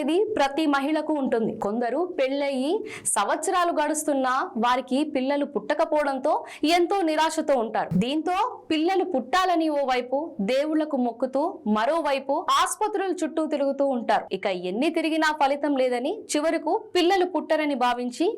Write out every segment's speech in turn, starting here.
అనేది ప్రతి మహిళకు ఉంటుంది. కొందరు పెళ్ళయి సంవత్సరాలు గడుస్తున్నా వారికి పిల్లలు పుట్టకపోవడంతో ఎంతో నిరాశతో ఉంటారు. దీంతో పిల్లలు పుట్టాలని ఓ వైపు దేవుళ్ళకు మొక్కుతూ మరోవైపు ఆసుపత్రుల చుట్టూ తిరుగుతూ ఉంటారు. ఇక ఎన్ని తిరిగినా ఫలితం లేదని చివరకు పిల్లలు పుట్టరని భావించి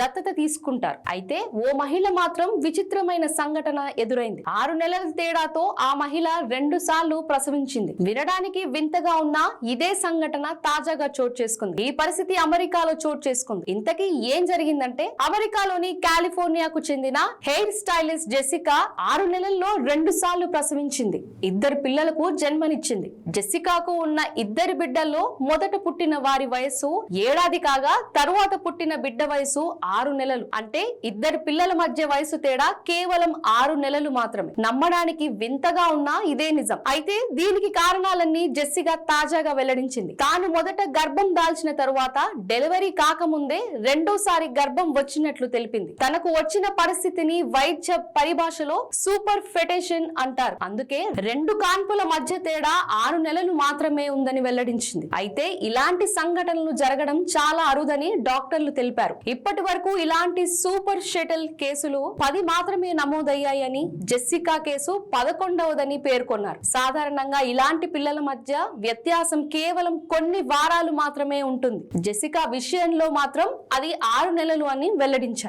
దత్తత తీసుకుంటారు. అయితే ఓ మహిళ మాత్రం విచిత్రమైన సంఘటన ఎదురైంది. ఆరు నెలల తేడాతో ఆ మహిళ రెండు సార్లు ప్రసవించింది. వినడానికి వింతగా ఉన్న ఇదే సంఘటన తాజాగా చోటు చేసుకుంది. ఈ పరిస్థితి అమెరికాలో చోటు చేసుకుంది. ఇంతకీ ఏం జరిగిందంటే అమెరికాలోని కాలిఫోర్నియాకు చెందిన హెయిర్ స్టైలిస్ట్ జెసికా ఆరు నెలల్లో రెండు సార్లు ప్రసవించింది. ఇద్దరు పిల్లలకు జన్మనిచ్చింది. జెసికాకు ఉన్న ఇద్దరి బిడ్డల్లో మొదట పుట్టిన వారి వయసు ఏడాది కాగా తరువాత పుట్టిన బిడ్డ వయసు ఆరు నెలలు. అంటే ఇద్దరు పిల్లల మధ్య వయసు తేడా కేవలం ఆరు నెలలు మాత్రమే. నమ్మడానికి వింతగా ఉన్నా ఇదే నిజం. అయితే దీనికి కారణాలన్నీ జెస్సిగా తాజాగా వెల్లడించింది. తాను మొదట గర్భం దాల్చిన తరువాత డెలివరీ కాకముందే రెండోసారి గర్భం వచ్చినట్లు తెలిపింది. తనకు వచ్చిన పరిస్థితిని వైద్య పరిభాషలో సూపర్ ఫెటేషన్ అంటారు. అందుకే రెండు కాన్పుల మధ్య తేడా ఆరు నెలలు మాత్రమే ఉందని వెల్లడించింది. అయితే ఇలాంటి సంఘటనలు జరగడం చాలా అరుదని డాక్టర్లు తెలిపారు. ఇప్పటి వరకు ఇలాంటి సూపర్ షటిల్ కేసులు పది మాత్రమే నమోదయ్యాయని జెస్సికా కేసు పదకొండవదని పేర్కొన్నారు. సాధారణంగా ఇలాంటి పిల్లల మధ్య వ్యత్యాసం కేవలం కొన్ని వారాలు మాత్రమే ఉంటుంది. జెసికా విషయంలో మాత్రం అది ఆరు నెలలు అని వెల్లడించారు.